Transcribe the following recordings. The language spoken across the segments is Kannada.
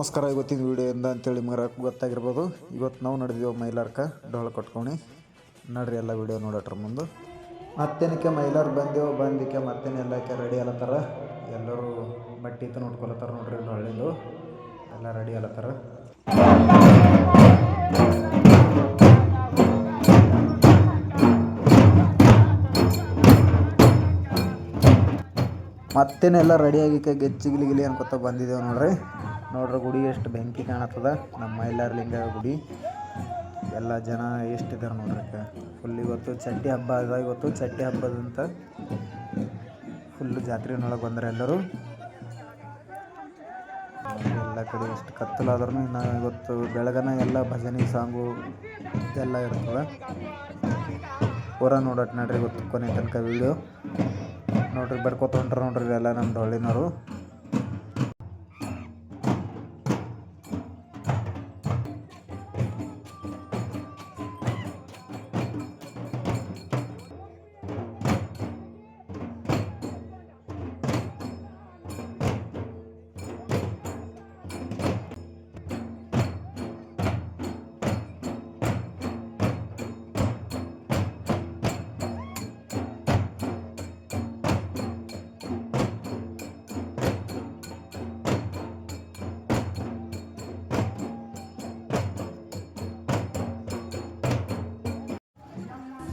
ನಮಸ್ಕಾರ, ಇವತ್ತಿನ ವಿಡಿಯೋಯಿಂದ ಅಂತೇಳಿ ಮರ ಗೊತ್ತಾಗಿರ್ಬೋದು. ಇವತ್ತು ನಾವು ನಡೆದಿದ್ದೇವೆ ಮೈಲಾರ್ಕ ಡೊಳ ಕಟ್ಕೊಂಡು ನಡ್ರಿ ಎಲ್ಲ ವಿಡಿಯೋ ನೋಡಟ್ರ ಮುಂದೆ. ಮತ್ತೇನಕ್ಕೆ ಮೈಲಾರ್ ಬಂದೆವು, ಬಂದಿಕ್ಕೆ ಮತ್ತೇನೆಲ್ಲಕ್ಕೆ ರೆಡಿ ಅಲ್ಲತ್ತಾರ ಎಲ್ಲರೂ ಬಟ್ಟೆ ಇತ್ತು ನೋಡ್ಕೊಳತ್ತಾರ ನೋಡ್ರಿ ಡೊಳ್ಳಿಂದು ಎಲ್ಲ ರೆಡಿ ಅಲ್ಲತ್ತಾರ ಮತ್ತೇನೆಲ್ಲ ರೆಡಿಯಾಗಿಕ್ಕೆ ಗೆಚ್ಚಿಗಿಲಿ ಗಿಲಿ ಅನ್ಕೊತ ಬಂದಿದ್ದೇವೆ ನೋಡ್ರಿ. ನೋಡ್ರಿ ಗುಡಿ ಎಷ್ಟು ಬೆಂಕಿ ಕಾಣತ್ತದ. ನಮ್ಮ ಮೈಲಾರ್ಲಿಂಗ ಗುಡಿ. ಎಲ್ಲ ಜನ ಎಷ್ಟಿದ್ದಾರೆ ನೋಡ್ರಿ ಫುಲ್ ಇವತ್ತು ಚಟ್ಟಿ ಹಬ್ಬ ಅದ. ಇವತ್ತು ಚಟ್ಟಿ ಹಬ್ಬದಂತ ಫುಲ್ ಜಾತ್ರೆನೊಳಗೆ ಬಂದ್ರೆ ಎಲ್ಲರೂ. ಎಲ್ಲ ಕಡೆ ಎಷ್ಟು ಕತ್ತಲಾದ್ರೂ ಇನ್ನು ಇವತ್ತು ಬೆಳಗನ ಎಲ್ಲ ಭಜನೆ ಸಾಂಗು ಎಲ್ಲ ಇರ್ತದೆ. ಪೂರ ನೋಡಟ್ ನೋಡ್ರಿ ಇವತ್ತು ಕೊನೆ ತನಕ ವಿಡಿಯೋ ನೋಡ್ರಿ ಬಡ್ಕೊತ ಹೊಂಟ್ರ ನೋಡ್ರಿ ಎಲ್ಲ ನಮ್ಮ ಡೊಳ್ಳಿನವರು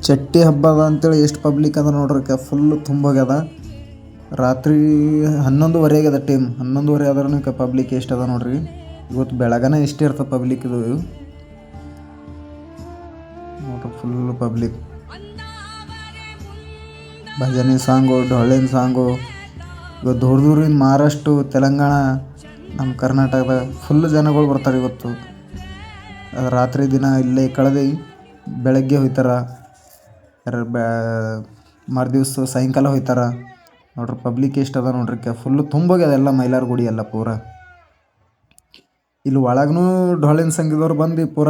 ಚಟ್ಟಿ ಹಬ್ಬದ ಅಂತೇಳಿ ಎಷ್ಟು ಪಬ್ಲಿಕ್ ಅದ ನೋಡ್ರಿ ಫುಲ್ ತುಂಬೋಗ್ಯದ. ರಾತ್ರಿ ಹನ್ನೊಂದುವರೆಗೆ ಅದ ಟೈಮ್ ಹನ್ನೊಂದುವರೆ ಆದ್ರೂ ಪಬ್ಲಿಕ್ ಎಷ್ಟು ಅದ ನೋಡ್ರಿ. ಇವತ್ತು ಬೆಳಗನ ಎಷ್ಟು ಇರ್ತದೆ ಪಬ್ಲಿಕ್ ಇದು. ನೋಡ್ರಿ ಫುಲ್ ಪಬ್ಲಿಕ್ ಭಜನೆ ಸಾಂಗು, ಡೊಳ್ಳಿನ ಸಾಂಗು ಇವತ್ತು ದೂರ ದೂರಿನ ಮಹಾರಾಷ್ಟ್ರ, ತೆಲಂಗಾಣ, ನಮ್ಮ ಕರ್ನಾಟಕದಾಗ ಫುಲ್ ಜನಗಳು ಬರ್ತಾರೆ ಇವತ್ತು. ಅದ್ ರಾತ್ರಿ ದಿನ ಇಲ್ಲೇ ಕಳೆದು ಬೆಳಗ್ಗೆ ಹೋಯ್ತಾರ. ಯಾರು ಬ್ಯಾ ಮರುದಿವ್ಸ ಸಾಯಂಕಾಲ ಹೋಯ್ತಾರ. ನೋಡ್ರಿ ಪಬ್ಲಿಕ್ ಎಷ್ಟು ಅದ ನೋಡ್ರಿ ಕ ಫುಲ್ಲು ತುಂಬೋಗ್ಯದ ಎಲ್ಲ ಮೈಲಾರ ಗುಡಿ ಎಲ್ಲ ಪೂರ. ಇಲ್ಲಿ ಒಳಗೂ ಡೊಳ್ಳಿನ ಸಂಗೀತವ್ರು ಬಂದು ಪೂರ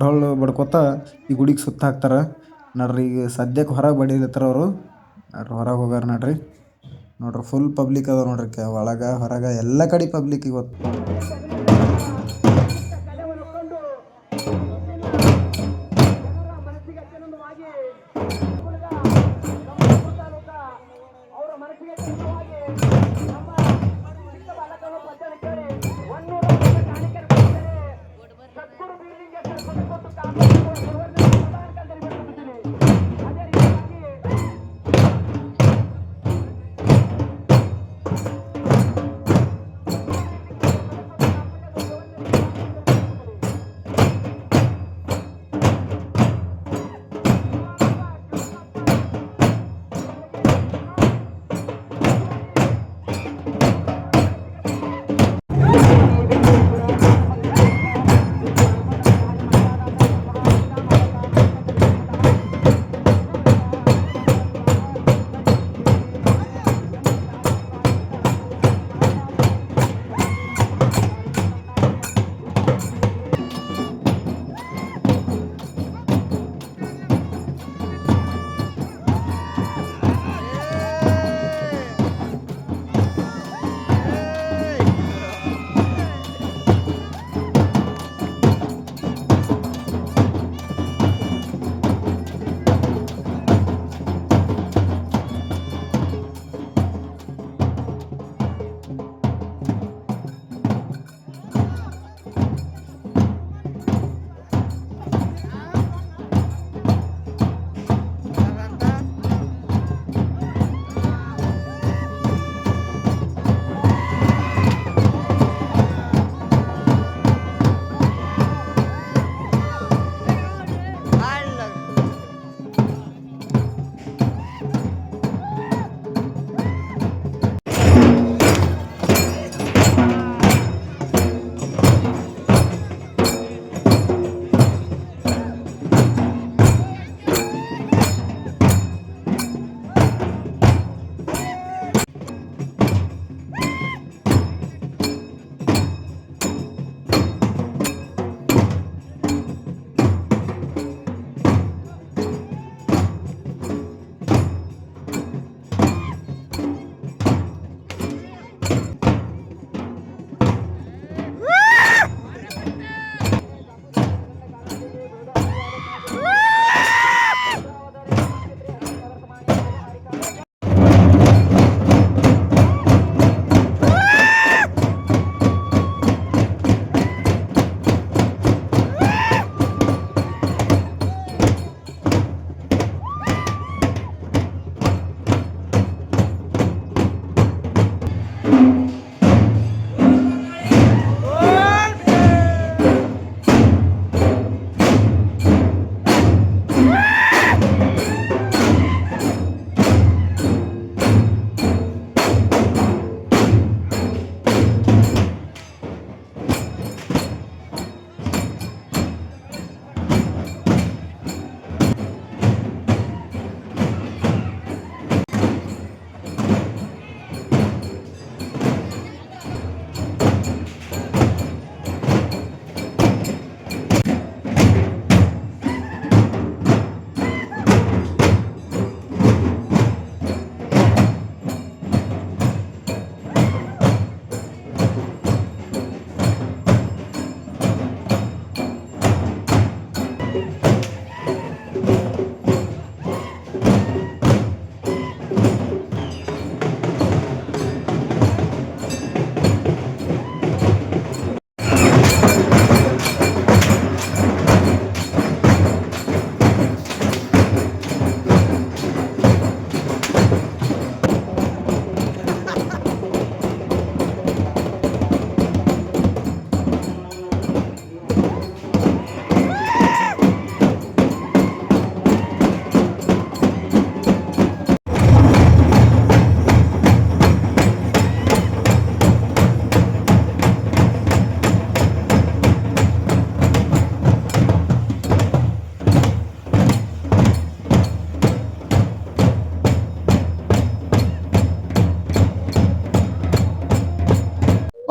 ಡೊಳ್ಳು ಬಡ್ಕೋತ ಈ ಗುಡಿಗೆ ಸುತ್ತ ಹಾಕ್ತಾರೆ. ನೋಡ್ರಿ, ಈಗ ಸದ್ಯಕ್ಕೆ ಹೊರಗೆ ಬಡಿಲತ್ತಾರ ಅವರು. ನೋಡ್ರಿ, ಹೊರಗೆ ಹೋಗಾರ ನೋಡ್ರಿ. ನೋಡ್ರಿ ಫುಲ್ ಪಬ್ಲಿಕ್ ಅದ ನೋಡ್ರಿ ಕ, ಒಳಗೆ, ಹೊರಗೆ, ಎಲ್ಲ ಕಡೆ ಪಬ್ಲಿಕ್ ಇವತ್ತು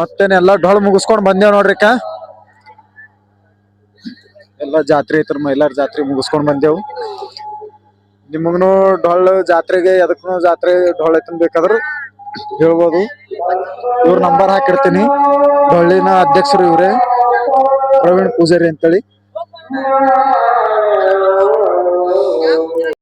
ಮತ್ತೇನೆಲ್ಲ ಡೊಳ್ ಮುಗಿಸ್ಕೊಂಡ್ ಬಂದೇವ್ ನೋಡ್ರಿಕ ಎಲ್ಲಾ ಜಾತ್ರೆ ಐತ್ರ ಮೈಲಾರ ಜಾತ್ರೆ ಮುಗಿಸ್ಕೊಂಡ್ ಬಂದೇವು. ನಿಮಗ್ನು ಡೊಳ್ಳು ಜಾತ್ರೆಗೆ ಎದಕ್ಕೂ ಜಾತ್ರೆ ಡೊಳ್ಳು ಐತನ್ ಬೇಕಾದ್ರು ಹೇಳ್ಬೋದು. ಇವ್ರ ನಂಬರ್ ಹಾಕಿರ್ತೀನಿ. ಡೊಳ್ಳಿನ ಅಧ್ಯಕ್ಷರು ಇವರೇ. ಪ್ರವೀಣ್ ಪೂಜಾರಿ ಅಂತೇಳಿ.